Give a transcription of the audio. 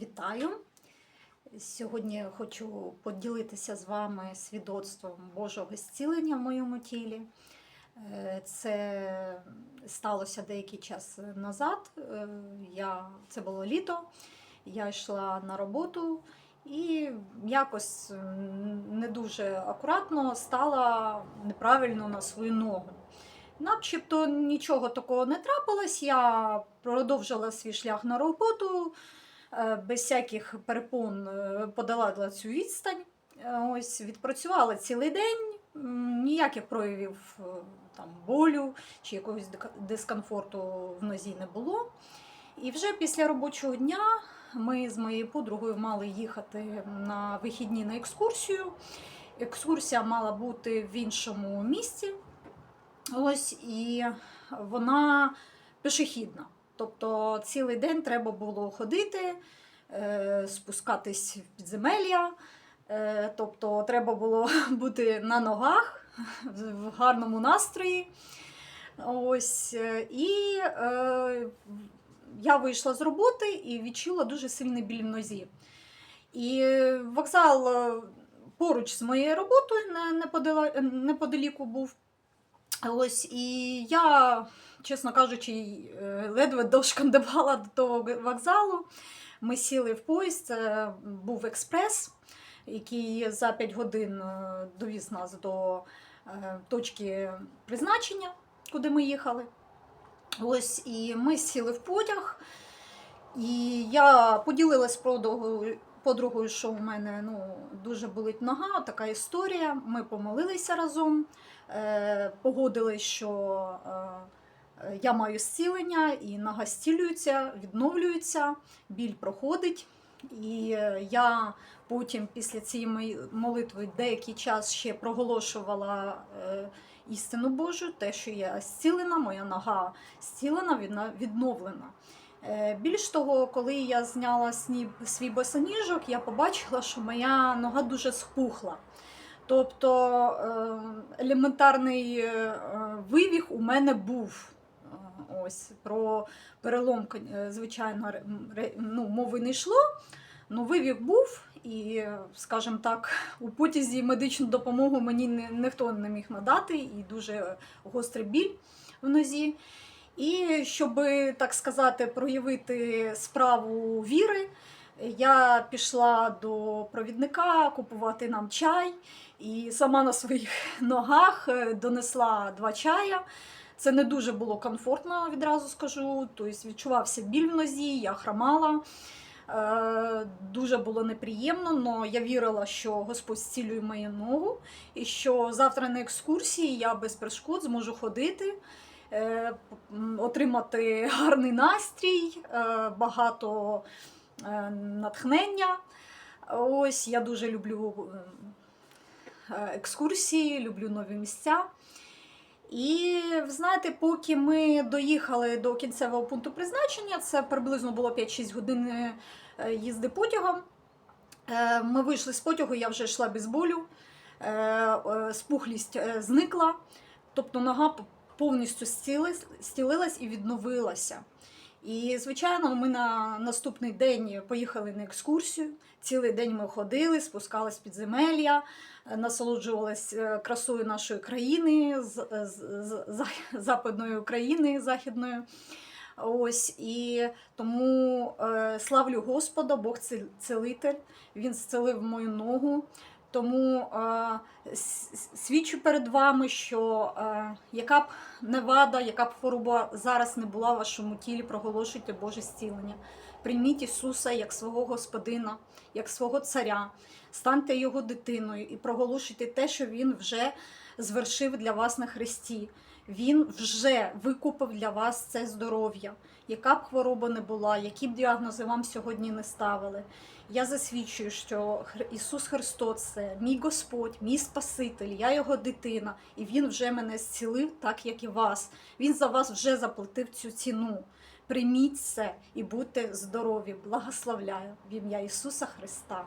Вітаю! Сьогодні хочу поділитися з вами свідоцтвом Божого зцілення в моєму тілі. Е, Це сталося деякий час назад. Е, Я, це було літо. Я йшла на роботу і якось не дуже акуратно стала неправильно на свою ногу. Начебто нічого такого не трапилось. Я продовжила свій шлях на роботу без всяких перепон е, подолала цю відстань. Е, Ось відпрацювала цілий день, ніяких проявів е, там болю чи якогось дискомфорту в нозі не було. І вже після робочого дня ми з моєю подругою мали їхати на вихідні на екскурсію. Екскурсія мала бути в іншому місці. Ось і вона пішохідна. Тобто цілий день треба було ходити, е, спускатись в підземелля. Е, Тобто треба було бути на ногах в гарному настрої. Ось, е, і я вийшла з роботи і відчула дуже сильний біль в нозі. І вокзал поруч з моєю роботою не- неподаліку був. Ось і я, чесно кажучи, е, ледве дошкандивала до того вокзалу. Ми сіли в поїзд, це був експрес, який за 5 годин е, довіз нас до е, точки призначення, куди ми їхали. Ось і ми сіли в потяг, і я поділилась подругою, подругою, що у мене ну, дуже болить нога, така історія. Ми помолилися разом, е, погодились, що е, я маю зцілення, і нога зцілюється, відновлюється, біль проходить. І е, я потім після цієї молитви деякий час ще проголошувала істину Божу, те, що я зцілена, моя нога зцілена, відновлена. Е, Більш того, коли я зняла свій босоніжок, я побачила, що моя нога дуже спухла. Тобто е, елементарний е, вивіх у мене був. Ось про перелом, звичайно, ну, мови не йшло. Ну, вивік був, і, скажімо так, у потязі медичну допомогу мені ніхто не міг надати, і дуже гострий біль в нозі. І щоб, так сказати, проявити справу віри, я пішла до провідника купувати нам чай, і сама на своїх ногах е, донесла два чая. Це не дуже було комфортно, відразу скажу. Тобто відчувався біль в нозі, я хромала. Е, Дуже було неприємно, але я вірила, що Господь зцілює мою ногу, і що завтра на екскурсії я без перешкод зможу ходити, отримати гарний настрій, е, багато е, натхнення. Ось я дуже люблю е, екскурсії, люблю нові місця. І знаєте, поки ми доїхали до кінцевого пункту призначення, це приблизно було 5-6 годин е, їзди потягом. е, Ми вийшли з потягу, я вже йшла без болю, е, е, спухлість е, зникла, тобто нога повністю зцілилась і відновилася. І, звичайно, ми на наступний день поїхали на екскурсію. Цілий день ми ходили, спускались в підземелля, е, насолоджувались е, красою нашої країни, з, з, з, западної України, західної. Ось і тому е, славлю Господа, Бог це целитель, Він зцілив мою ногу. Тому е, свідчу перед вами, що е, яка б невада, яка б хвороба зараз не була в вашому тілі, проголошуйте Боже зцілення. Прийміть Ісуса як свого Господина, як свого царя, станьте Його дитиною і проголошуйте те, що Він вже звершив для вас на Христі. Він вже викупив для вас це здоров'я, яка б хвороба не була, які б діагнози вам сьогодні не ставили. Я засвідчую, що Ісус Христос це мій Господь, мій Спаситель, я Його дитина, і Він вже мене зцілив, так як і вас. Він за вас вже заплатив цю ціну. Прийміть це і будьте здорові. Благословляю в ім'я Ісуса Христа.